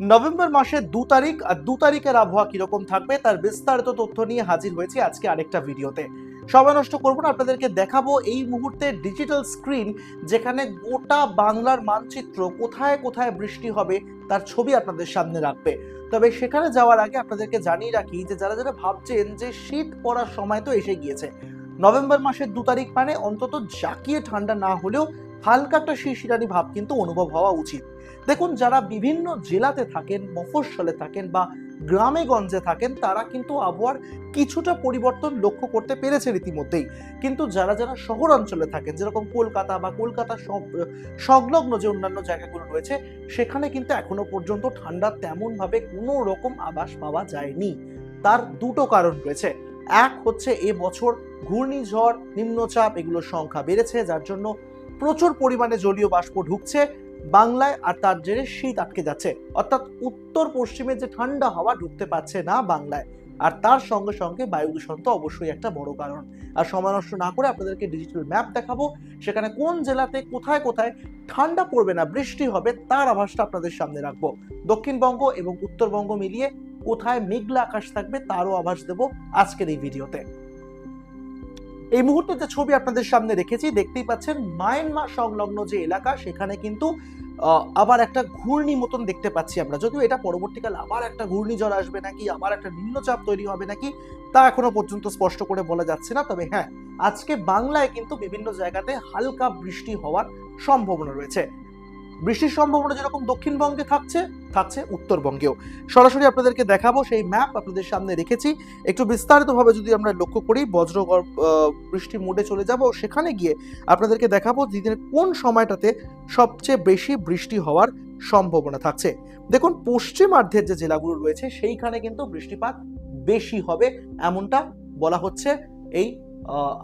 November মাসের দু তারিখ আর দু তারিখের আবহাওয়া কীরকম থাকবে তার বিস্তারিত তথ্য নিয়ে হাজির হয়েছি আজকে আরেকটা ভিডিওতে। সময় নষ্ট করব না, আপনাদেরকে দেখাবো এই মুহূর্তে ডিজিটাল স্ক্রিন যেখানে গোটা বাংলার মানচিত্র কোথায় কোথায় বৃষ্টি হবে তার ছবি আপনাদের সামনে রাখবে। তবে সেখানে যাওয়ার আগে আপনাদেরকে জানিয়ে রাখি যে যারা যারা ভাবছেন যে শীত পড়ার সময় তো এসে গিয়েছে, নভেম্বর মাসের দু তারিখ মানে অন্তত জাকিয়ে ঠান্ডা না হলেও হালকা একটা শিরশিরানি ভাব কিন্তু অনুভব হওয়া উচিত। দেখুন, যারা বিভিন্ন জেলাতে থাকেন, মফস্বলে থাকেন বা গ্রামে গঞ্জে থাকেন, তারা কিন্তু আবহাওয়ার কিছুটা পরিবর্তন লক্ষ্য করতে পেরেছে ইতিমধ্যেই। কিন্তু যারা যারা শহর অঞ্চলে থাকেন, যেরকম কলকাতা বা কলকাতা সংলগ্ন যে অন্যান্য জায়গাগুলো রয়েছে, সেখানে কিন্তু এখনও পর্যন্ত ঠান্ডা তেমনভাবে কোনো রকম আভাস পাওয়া যায়নি। তার দুটো কারণ রয়েছে। এক হচ্ছে, এ বছর ঘূর্ণিঝড়, নিম্নচাপ, এগুলোর সংখ্যা বেড়েছে, যার জন্য প্রচুর পরিমাণে জলীয় বাষ্প ঢুকছে। বাংলায় আর তার জেরে শীত আটকে যাচ্ছে। অর্থাৎ উত্তর পশ্চিমে যে ঠান্ডা হাওয়া ঢুকতে পারছে না বাংলায়, আর তার সঙ্গে সঙ্গে বায়ু দূষণ তো অবশ্যই একটা বড় কারণ। আর সময় নষ্ট না করে আপনাদেরকে ডিজিটাল ম্যাপ দেখাবো, সেখানে কোন জেলাতে কোথায় কোথায় ঠান্ডা পড়বে না, বৃষ্টি হবে তার আভাসটা আপনাদের সামনে রাখব। দক্ষিণবঙ্গ এবং উত্তরবঙ্গ মিলিয়ে কোথায় মেঘলা আকাশ থাকবে তারও আভাস দেবো আজকের এই ভিডিওতে। এই মুহূর্তে যে ছবি আপনাদের সামনে রেখেছি, দেখতেই পাচ্ছেন মায়ানমার সংলগ্ন যে এলাকা, সেখানে কিন্তু আবার একটা ঘূর্ণি মতন দেখতে পাচ্ছি আমরা। যদিও এটা পরবর্তীকালে আবার একটা ঘূর্ণিঝড় আসবে নাকি, আবার একটা নিম্নচাপ তৈরি হবে নাকি, তা এখনও পর্যন্ত স্পষ্ট করে বলা যাচ্ছে না। তবে হ্যাঁ আজকে বাংলায় কিন্তু বিভিন্ন জায়গাতে হালকা বৃষ্টি হওয়ার সম্ভাবনা রয়েছে। বৃষ্টির সম্ভাবনা যেরকম দক্ষিণবঙ্গে থাকছে থাকছে উত্তরবঙ্গেও। সরাসরি আপনাদেরকে দেখাবো সেই ম্যাপ আপনাদের সামনে রেখেছি। একটু বিস্তারিতভাবে যদি আমরা লক্ষ্য করি বজ্র বৃষ্টি মোডে চলে যাব। সেখানে গিয়ে আপনাদেরকে দেখাবো দিনের কোন সময়টাতে সবচেয়ে বেশি বৃষ্টি হওয়ার সম্ভাবনা থাকছে। দেখুন, পশ্চিমার্ধের যে জেলাগুলো রয়েছে, সেইখানে কিন্তু বৃষ্টিপাত বেশি হবে এমনটা বলা হচ্ছে এই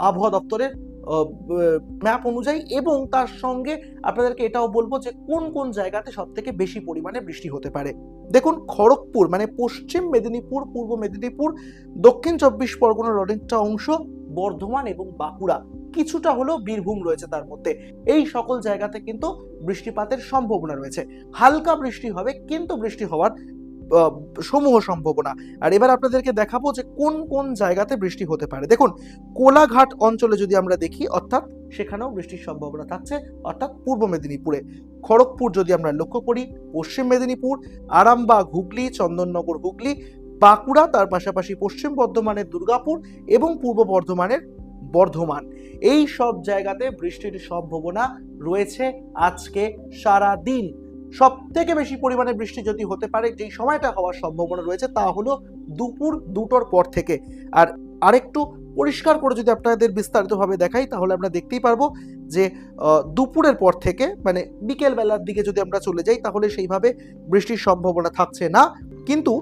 আবহাওয়া দপ্তরের ম্যাপ অনুযায়ী এবং তার সঙ্গে আপনাদেরকে এটাও বলব যে কোন কোন জায়গাতে সব থেকে বেশি পরিমাণে বৃষ্টি হতে পারে। দেখুন, খড়গপুর মানে পশ্চিম মেদিনীপুর, পূর্ব মেদিনীপুর, দক্ষিণ চব্বিশ পরগনার অনেকটা অংশ, বর্ধমান এবং বাঁকুড়া। কিছুটা হলেও বীরভূম রয়েছে তার মধ্যে। এই সকল জায়গাতে কিন্তু বৃষ্টিপাতের সম্ভাবনা রয়েছে। হালকা বৃষ্টি হবে, কিন্তু বৃষ্টি হওয়ার সমূহ সম্ভাবনা। আর এবার আপনাদেরকে দেখাবো যে কোন কোন জায়গাতে বৃষ্টি হতে পারে। দেখুন, কোলাঘাট অঞ্চলে যদি আমরা দেখি, অর্থাৎ সেখানেও বৃষ্টির সম্ভাবনা থাকছে, অর্থাৎ পূর্ব মেদিনীপুরে। খড়গপুর যদি আমরা লক্ষ্য করি, পশ্চিম মেদিনীপুর, আরামবাগ, হুগলি, চন্দননগর, হুগলি, বাঁকুড়া, তার পাশাপাশি পশ্চিম বর্ধমানের দুর্গাপুর এবং পূর্ব বর্ধমানের বর্ধমান। এই সব জায়গাতে বৃষ্টির সম্ভাবনা রয়েছে আজকে সারা দিন সব থেকে বেশি পরিমাণে বৃষ্টি যদি হতে পারে, যেই সময়টা হওয়ার সম্ভাবনা রয়েছে, তা হলো দুপুর দুটোর পর থেকে। আর আরেকটু পরিষ্কার করে যদি আপনাদের বিস্তারিতভাবে দেখাই, তাহলে আমরা দেখতেই পারব যে দুপুরের পর থেকে মানে বিকেল বেলার দিকে যদি আমরা চলে যাই, তাহলে সেইভাবে বৃষ্টির সম্ভাবনা থাকছে না। কিন্তু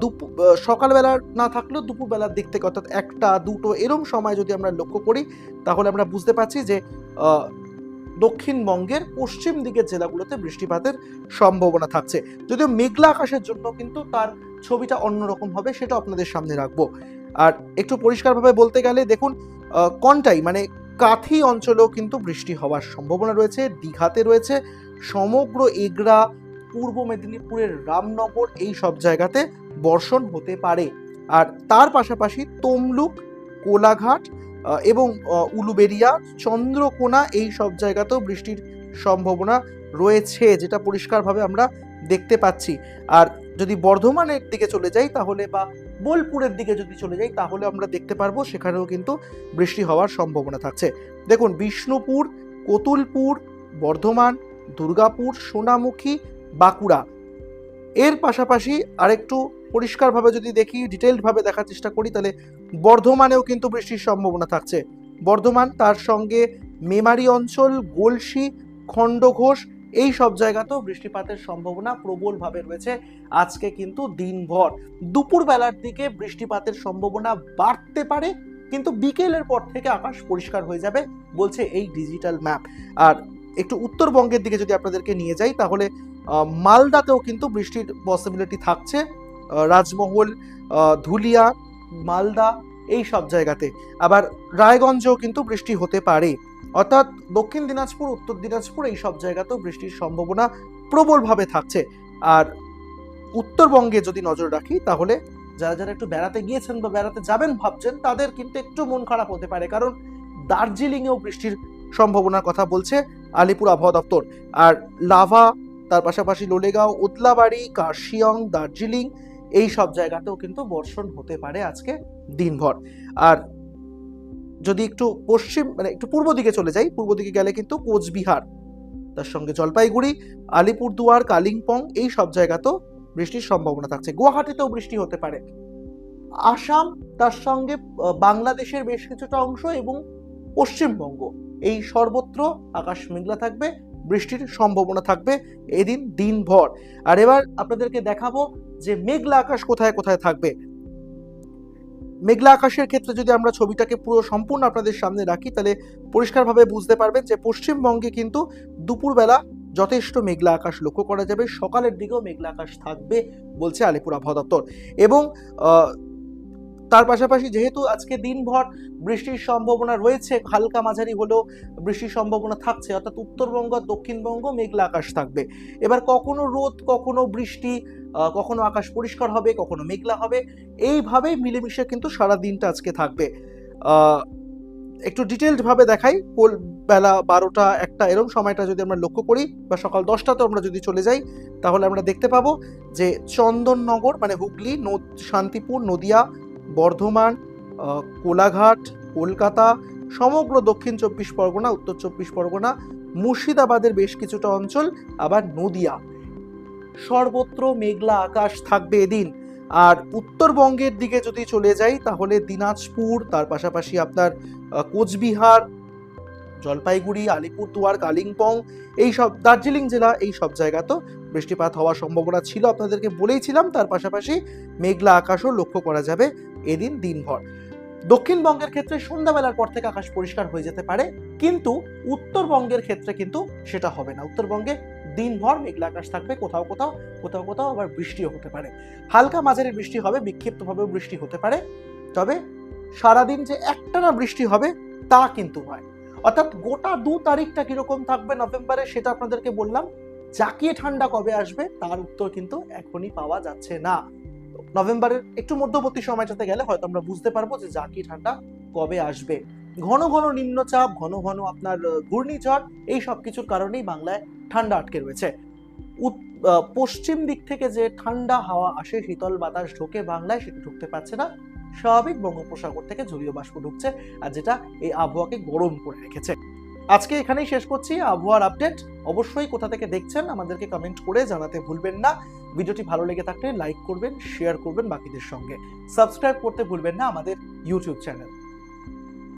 দুপুর সকালবেলা না থাকলেও দুপুরবেলার দিক থেকে অর্থাৎ একটা, দুটো এরম সময় যদি আমরা লক্ষ্য করি, তাহলে আমরা বুঝতে পারছি যে দক্ষিণবঙ্গের পশ্চিম দিকের জেলাগুলোতে বৃষ্টিপাতের সম্ভাবনা থাকছে। যদিও মেঘলা আকাশের জন্য কিন্তু তার ছবিটা অন্যরকম হবে সেটা আপনাদের সামনে রাখব। আর একটু পরিষ্কারভাবে বলতে গেলে দেখুন কনটাই? মানে কাথি অঞ্চলেও কিন্তু বৃষ্টি হওয়ার সম্ভাবনা রয়েছে, দীঘাতে রয়েছে, সমগ্র এগরা পূর্ব মেদিনীপুরের রামনগর এই সব জায়গাতে বর্ষণ হতে পারে। আর তার পাশাপাশি তমলুক, কোলাঘাট এবং উলুবেরিয়া, চন্দ্রকোনা এই সব জায়গাতেও বৃষ্টির সম্ভাবনা রয়েছে, যেটা পরিষ্কারভাবে আমরা দেখতে পাচ্ছি। আর যদি বর্ধমানের দিকে চলে যাই তাহলে বা বোলপুরের দিকে যদি চলে যাই তাহলে আমরা দেখতে পারব সেখানেও কিন্তু বৃষ্টি হওয়ার সম্ভাবনা থাকছে। দেখুন, বিষ্ণুপুর, কতুলপুর, বর্ধমান, দুর্গাপুর, সোনামুখী, বাঁকুড়া এর পাশাপাশি আরেকটু পরিষ্কারভাবে যদি দেখি ডিটেলডভাবে দেখার চেষ্টা করি, তাহলে বর্ধমানেও কিন্তু বৃষ্টির সম্ভাবনা থাকছে। বর্ধমান, তার সঙ্গে মেমারি অঞ্চল, গলসি, খণ্ডঘোষ, এই সব জায়গাতেও বৃষ্টিপাতের সম্ভাবনা প্রবলভাবে রয়েছে। আজকে কিন্তু দিনভর। দুপুর বেলার দিকে বৃষ্টিপাতের সম্ভাবনা বাড়তে পারে, কিন্তু বিকেলের পর থেকে আকাশ পরিষ্কার হয়ে যাবে, বলছে এই ডিজিটাল ম্যাপ। আর একটু উত্তরবঙ্গের দিকে যদি আপনাদেরকে নিয়ে যাই, তাহলে মালদাতেও কিন্তু বৃষ্টির পসিবিলিটি থাকছে। রাজমহল ধুলিয়া, মালদা এই সব জায়গাতে। আবার রায়গঞ্জেও কিন্তু বৃষ্টি হতে পারে। অর্থাৎ দক্ষিণ দিনাজপুর, উত্তর দিনাজপুর এই সব জায়গাতেও বৃষ্টির সম্ভাবনা প্রবলভাবে থাকছে। আর উত্তরবঙ্গে যদি নজর রাখি, তাহলে যারা যারা একটু বেড়াতে গিয়েছেন বা বেড়াতে যাবেন ভাবছেন, তাদের কিন্তু একটু মন খারাপ হতে পারে। কারণ দার্জিলিংয়েও বৃষ্টির সম্ভাবনার কথা বলছে আলিপুর আবহাওয়া দপ্তর। আর লাভা তার পাশাপাশি লোলেগাঁও, উতলাবাড়ি কার্শিয়ং দার্জিলিং এই সব জায়গাতেও কিন্তু বর্ষণ হতে পারে আজকে দিনভর। আর যদি একটু পশ্চিম মানে একটু পূর্ব দিকে চলে যাই, পূর্ব দিকে গেলে কিন্তু কোচবিহার, তার সঙ্গে জলপাইগুড়ি, আলিপুরদুয়ার, কালিম্পং এই সব জায়গাতেও বৃষ্টির সম্ভাবনা থাকছে। গুয়াহাটিতেও বৃষ্টি হতে পারে। আসাম, তার সঙ্গে বাংলাদেশের বেশ কিছুটা অংশ এবং পশ্চিমবঙ্গ। এই সর্বত্র আকাশ মেঘলা থাকবে। বৃষ্টির সম্ভাবনা থাকবে এদিন দিনভর। আর এবার আপনাদেরকে দেখাবো যে মেঘলা আকাশ কোথায় কোথায় থাকবে। মেঘলা আকাশের ক্ষেত্রে যদি আমরা ছবিটাকে পুরো সম্পূর্ণ আপনাদের সামনে রাখি, তাহলে পরিষ্কারভাবে বুঝতে পারবেন যে পশ্চিমবঙ্গে কিন্তু দুপুরবেলা যথেষ্ট মেঘলা আকাশ লক্ষ্য করা যাবে। সকালের দিকেও মেঘলা আকাশ থাকবে বলছে আলিপুর আবহাওয়া দপ্তর। এবং তার পাশাপাশি যেহেতু আজকে দিনভর বৃষ্টির সম্ভাবনা রয়েছে, হালকা মাঝারি হলেও বৃষ্টির সম্ভাবনা থাকছে, অর্থাৎ উত্তরবঙ্গ, দক্ষিণবঙ্গ মেঘলা আকাশ থাকবে। এবার কখনো রোদ, কখনো বৃষ্টি কখনো আকাশ পরিষ্কার হবে, কখনো মেঘলা হবে, এইভাবেই মিলেমিশে কিন্তু সারা দিনটা আজকে থাকবে। একটু ডিটেলড ভাবে দেখাই কোল বেলা বারোটা একটা এরম সময়টা যদি আমরা লক্ষ্য করি, বা সকাল দশটাতে আমরা যদি চলে যাই, তাহলে আমরা দেখতে পাবো যে চন্দননগর মানে হুগলি শান্তিপুর, নদিয়া বর্ধমান কোলাঘাট, কলকাতা, সমগ্র দক্ষিণ চব্বিশ পরগনা, উত্তর চব্বিশ পরগনা, মুর্শিদাবাদের বেশ কিছুটা অঞ্চল, আবার নদিয়া। সর্বত্র মেঘলা আকাশ থাকবে এদিন। আর উত্তরবঙ্গের দিকে যদি চলে যাই, তাহলে দিনাজপুর, তার পাশাপাশি আপনার কোচবিহার, জলপাইগুড়ি, আলিপুরদুয়ার, কালিম্পং, এই সব দার্জিলিং জেলা, এই সব জায়গা তো বৃষ্টিপাত হওয়ার সম্ভাবনা ছিল। আপনাদেরকে বলেইছিলাম, তার পাশাপাশি মেঘলা আকাশও লক্ষ্য করা যাবে। এদিন দিনভর। দক্ষিণবঙ্গের ক্ষেত্রে সন্ধ্যাবেলার পর থেকে আকাশ পরিষ্কার হয়ে যেতে পারে, কিন্তু উত্তরবঙ্গের ক্ষেত্রে কিন্তু সেটা হবে না। উত্তরবঙ্গে দিনভর মেঘলা আকাশ থাকবে, কোথাও কোথাও কোথাও কোথাও আবার বৃষ্টিও হতে পারে। হালকা মাঝারি বৃষ্টি হবে, বিক্ষিপ্তভাবেও বৃষ্টি হতে পারে। তবে সারাদিন যে একটানা বৃষ্টি হবে, তা কিন্তু নয়। অর্থাৎ গোটা দু তারিখটা কীরকম থাকবে নভেম্বরে সেটা আপনাদেরকে বললাম। জাকিয়ে ঠান্ডা কবে আসবে, তার উত্তর কিন্তু এখনই পাওয়া যাচ্ছে না। নভেম্বরের একটু মধ্যবর্তী সময়টাতে গেলে হয়তো আমরা বুঝতে পারব যে জাকি ঠান্ডা কবে আসবে। ঘন ঘন নিম্নচাপ, ঘন ঘন আপনার ঘূর্ণিঝড়, এই সব কিছুর কারণেই বাংলায় ঠান্ডা আটকে রয়েছে। পশ্চিম দিক থেকে যে ঠান্ডা হাওয়া আসে, শীতল বাতাস ঢোকে বাংলায়, সেটা ঢুকতে পারছে না। স্বাভাবিক বঙ্গোপসাগর থেকে জলীয় বাষ্প ঢুকছে, আর যেটা এই আবহাওয়াকে গরম করে রেখেছে। আজকে এখানেই শেষ করছি। আবহাওয়ার আপডেট অবশ্যই কোথা থেকে দেখছেন আমাদেরকে কমেন্ট করে জানাতে ভুলবেন না। ভিডিওটি ভালো লেগে থাকলে লাইক করবেন শেয়ার করবেন বাকিদের সঙ্গে। সাবস্ক্রাইব করতে ভুলবেন না আমাদের ইউটিউব চ্যানেল